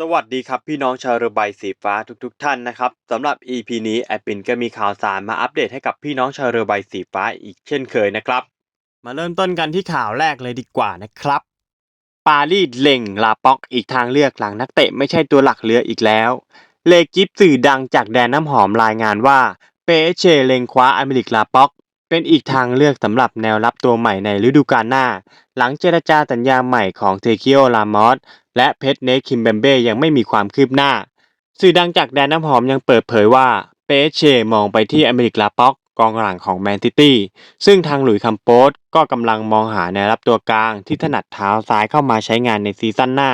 สวัสดีครับพี่น้องชาวเรือใบสีฟ้าทุกๆทท่านนะครับสำหรับ EP นี้แอดปินก็มีข่าวสารมาอัปเดตให้กับพี่น้องชาวเรือใบสีฟ้าอีกเช่นเคยนะครับ มาเริ่มต้นกันที่ข่าวแรกเลยดีกว่านะครับ ปารีสเล็งลาป็อกอีกทางเลือกหลังนักเตะไม่ใช่ตัวหลักเรืออีกแล้ว เลกิฟสื่อดังจากแดนน้ำหอมรายงานว่าเปเชเล็งคว้าอเมริกลาป็อก เป็นอีกทางเลือกสำหรับแนวรับตัวใหม่ในฤดูกาลหน้า หลังเจรจาสัญญาใหม่ของเทคิโอลามอส และเพชรเนคคิมเบมเบ้ยังไม่มีความคืบหน้า สื่อดังจากแดนน้ำหอมยังเปิดเผยว่าเปเชมองไปที่อเมริกลาป็อกกองหลังของแมนซิตี้ ซึ่งทางหลุยส์คัมโปสก็กำลังมองหาแนวรับตัวกลางที่ถนัดเท้าซ้ายเข้ามาใช้งานในซีซั่นหน้า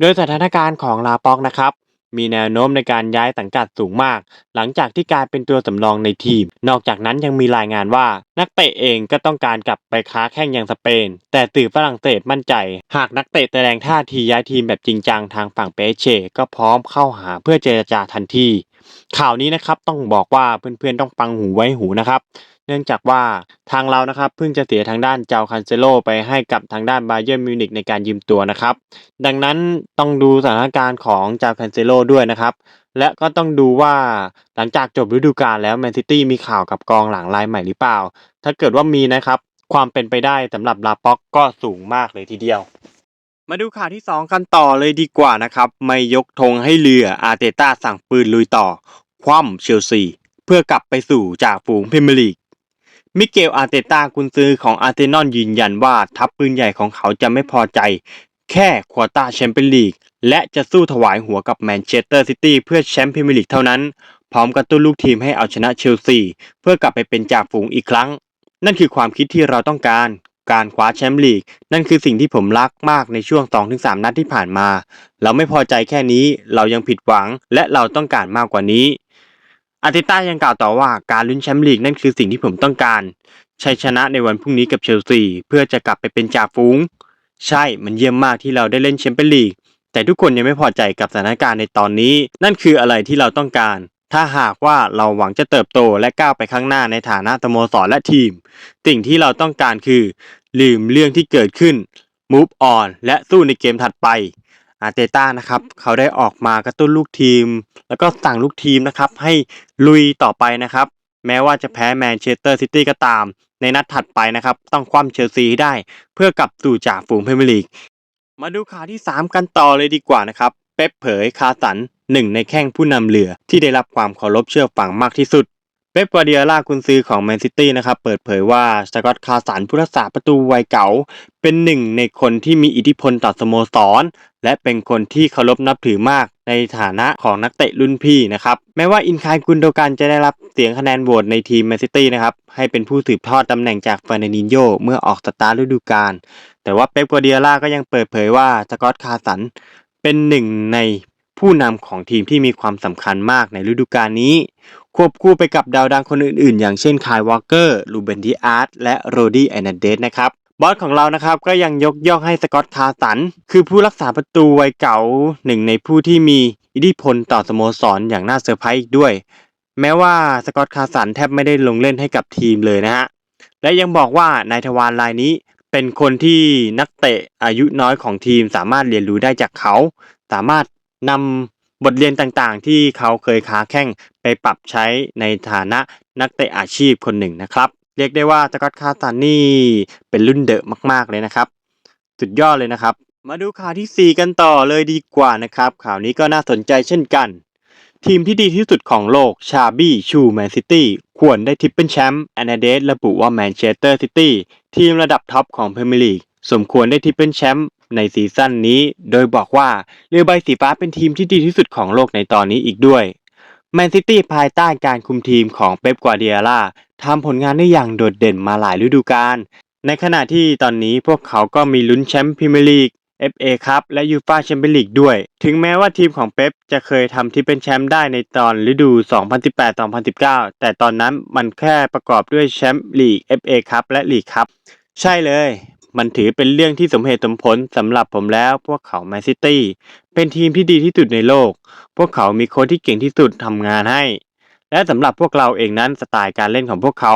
โดยสถานการณ์ของลาป็อกนะครับ มีแนวโน้มในการย้ายสังกัดสูงมาก หลังจากที่กลายเป็นตัวสำรองในทีม นอกจากนั้นยังมีรายงานว่า นักเตะเองก็ต้องการกลับไปค้าแข่งยังสเปน แต่สื่อฝรั่งเศสมั่นใจ หากนักเตะแสดงท่าทีย้ายทีมแบบจริงจังทางฝั่งเปเช่ก็พร้อมเข้าหาเพื่อเจรจาทันที ข่าวนี้นะครับต้องบอกว่าเพื่อนๆต้องฟังหูไว้หูนะครับ เนื่องจากว่าทางเรานะครับเพิ่งจะเสียทางด้านเจ้าคันเซโลไปให้กับทางด้านบาเยิร์มิวนิกในการยืมตัวนะครับ ดังนั้นต้องดูสถานการณ์ของเจ้าคันเซโลด้วยนะครับ และก็ต้องดูว่าหลังจากจบฤดูกาลแล้วแมนซิตี้มีข่าวกับกองหลังรายใหม่หรือเปล่า ถ้าเกิดว่ามีนะครับ ความเป็นไปได้สำหรับลาป็อกก็สูงมากเลยทีเดียว มาดูข่าวที่ 2 กันต่อเลยดีกว่านะครับ ไม่ยกธงให้เรืออาร์เตต้าสั่งปืนลุยต่อ คว่ำเชลซี เพื่อกลับไปสู่จ่าฝูงพรีเมียร์ลีก มิเกลอาร์เตต้ากุนซือของอาร์เซนอลยืนยันว่าทัพปืนใหญ่ของเขาจะไม่พอใจ แค่ควอต้าแชมเปี้ยนลีก และจะสู้ถวายหัวกับแมนเชสเตอร์ซิตี้เพื่อแชมป์พรีเมียร์ลีกเท่านั้น พร้อมกระตุ้นลูกทีมให้เอาชนะเชลซี เพื่อกลับไปเป็นจ่าฝูงอีกครั้ง นั่นคือความคิดที่เราต้องการ การคว้าแชมป์ลีก นั่นคือสิ่งที่ผมรักมากในช่วง 2-3 นัดที่ผ่านมา เราไม่พอใจแค่นี้เรายังผิดหวัง และเราต้องการมากกว่านี้อาร์เตต้ายังกล่าวต่อว่าการลุ้นแชมป์ลีกนั่นคือสิ่งที่ผมต้องการ ชัยชนะในวันพรุ่งนี้กับเชลซีเพื่อจะกลับไปเป็นจ่าฝูง ใช่มันเยี่ยมมากที่เราได้เล่นแชมเปี้ยนลีกแต่ทุกคนยังไม่พอใจกับสถานการณ์ในตอนนี้ นั่นคืออะไรที่เราต้องการ ถ้าหากว่าเราหวังจะเติบโตและก้าวไปข้างหน้าในฐานะสโมสรและทีม สิ่งที่เราต้องการคือ ลืมเรื่องที่เกิดขึ้น move on และสู้ในเกมถัดไป อาร์เตต้านะครับเขาได้ออกมากระตุ้นลูกทีม แล้วก็สั่งลูกทีมนะครับให้ลุยต่อไปนะครับ แม้ว่าจะแพ้แมนเชสเตอร์ซิตี้ก็ตาม ในนัดถัดไปนะครับ ต้องคว่ำเชลซีให้ได้ เพื่อกลับสู่จ่าฝูงพรีเมียร์ลีกมาดูข่าวที่ 3 กันต่อเลยดีกว่านะครับ ป๊ปเผยคาสันหนึ่งในแข้งผู้นำเรือที่ได้รับความเคารพเชื่อฟังมากที่สุด เป๊ปกวาร์ดิโอลากุนซือของแมนซิตี้นะครับเปิดเผยว่าสกอตคาสันผู้รักษาประตูวัยเก่า เป็นหนึ่งในคนที่มีอิทธิพลต่อสโมสร และเป็นคนที่เคารพนับถือมากในฐานะของนักเตะรุ่นพี่นะครับแม้ว่าอินคายกุนโดกันจะได้รับเสียงคะแนนโหวตในทีมแมนซิตี้นะครับให้เป็นผู้สืบทอดตำแหน่งจากเฟอร์นันดินโญเมื่อออกสตาร์ฤดูกาลแต่ว่าเป๊ปกวาร์ดิโอลาก็ยังเปิดเผยว่าสกอตคาสัน เป็นหนึ่งในผู้นำของทีมที่มีความสำคัญมากในฤดูกาลนี้ ควบคู่ไปกับดาวดังคนอื่นๆ อย่างเช่นคายวอลเกอร์ลูเบนดิอาร์ตและโรดี้แอนเดสนะครับบอสของเรานะครับก็ยังยกย่องให้สกอตคาสัน คือผู้รักษาประตูวัยเก่าหนึ่งในผู้ที่มีอิทธิพลต่อสโมสรอย่างน่าเซอร์ไพรส์อีกด้วย แม้ว่าสกอตคาสันแทบไม่ได้ลงเล่นให้กับทีมเลยนะฮะและยังบอกว่านายทวารรายนี้ เป็นคนที่นักเตะอายุน้อยของทีมสามารถเรียนรู้ได้จากเขา สามารถนำบทเรียนต่างๆ ที่เขาเคยค้าแข่งไปปรับใช้ในฐานะนักเตะอาชีพคนหนึ่งนะครับ เรียกได้ว่าสกอตคาสันนี่เป็นรุ่นเดอะมาก ๆเลยนะครับ สุดยอดเลยนะครับ มาดูข่าวที่ 4 กันต่อเลยดีกว่านะครับ ข่าวนี้ก็น่าสนใจเช่นกัน ทีมที่ดีที่สุดของโลกชาบี้ชูแมนซิตี้ควรได้ทริปเปิลแชมป์แอนนาเดสระบุว่าแมนเชสเตอร์ซิตี้ทีมระดับท็อปของพรีเมียร์ลีกสมควรได้ทริปเปิลแชมป์ในซีซั่นนี้ โดยบอกว่าเรือใบสีฟ้าเป็นทีมที่ดีที่สุดของโลกในตอนนี้อีกด้วยแมนซิตี้ภายใต้การคุมทีมของเป๊ปกวาร์ดิโอลาทำผลงานได้อย่างโดดเด่นมาหลายฤดูกาลในขณะที่ตอนนี้พวกเขาก็มีลุ้นแชมป์พรีเมียร์ลีก FA ครับและยูฟ่าแชมเปี้ยนลีกด้วย ถึงแม้ว่าทีมของเป๊ปจะเคยทำที่เป็นแชมป์ได้ในตอนฤดู 2018-2019 แต่ตอนนั้นมันแค่ประกอบด้วยแชมป์ลีก FA ครับและลีกครับ ใช่เลย มันถือเป็นเรื่องที่สมเหตุสมผลสำหรับผมแล้วพวกเขาแมนซิตี้เป็นทีมที่ดีที่สุดในโลก พวกเขามีโค้ชที่เก่งที่สุดทำงานให้และสำหรับพวกเราเองนั้นสไตล์การเล่นของพวกเขา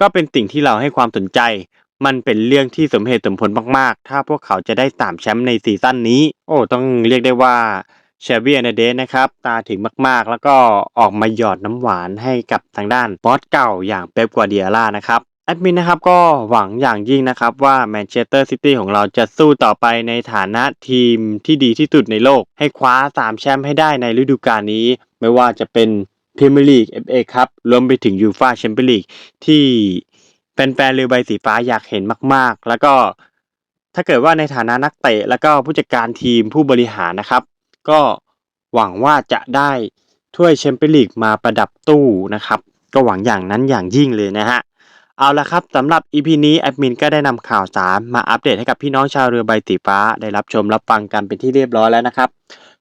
ก็เป็นสิ่งที่เราให้ความสนใจ มันเป็นเรื่องที่สมเหตุสมผลมากๆ ถ้าพวกเขาจะได้สามแชมป์ในซีซั่นนี้ โอ้ ต้องเรียกได้ว่าเชเวียนเดสนะครับ ตาถึงมากๆ แล้วก็ออกมาหยอดน้ำหวานให้กับทางด้านบอสเก่าอย่างเป๊ปกัวเดียล่านะครับแอดมินนะครับก็หวังอย่างยิ่งนะครับว่าแมนเชสเตอร์ซิตี้ของเราจะสู้ต่อไปในฐานะทีมที่ดีที่สุดในโลก ให้คว้า 3 แชมป์ให้ได้ในฤดูกาลนี้ ไม่ว่าจะเป็นพรีเมียร์ลีก FA ครับรวมไปถึงยูฟ่าแชมเปี้ยนลีกที่ ฟนๆเรือใบสีฟ้าอยากเห็นมาก ๆ แล้วก็ถ้าเกิดว่าในฐานะนักเตะแล้วก็ผู้จัดการทีมผู้บริหารนะครับ ก็หวังว่าจะได้ถ้วยแชมเปี้ยนลีกมาประดับตู้นะครับ ก็หวังอย่างนั้นอย่างยิ่งเลยนะฮะเอาละครับสำหรับ EP นี้แอดมินก็ได้นำข่าวสารมาอัปเดตให้กับพี่น้องชาวเรือใบสีฟ้า ได้รับชมรับฟังกันเป็นที่เรียบร้อยแล้วนะครับ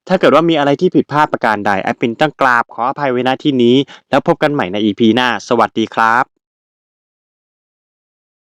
ถ้าเกิดว่ามีอะไรที่ผิดพลาดประการใดแอดมินต้องกราบขออภัยไว้ณที่นี้ แล้วพบกันใหม่ใน EP หน้า สวัสดีครับ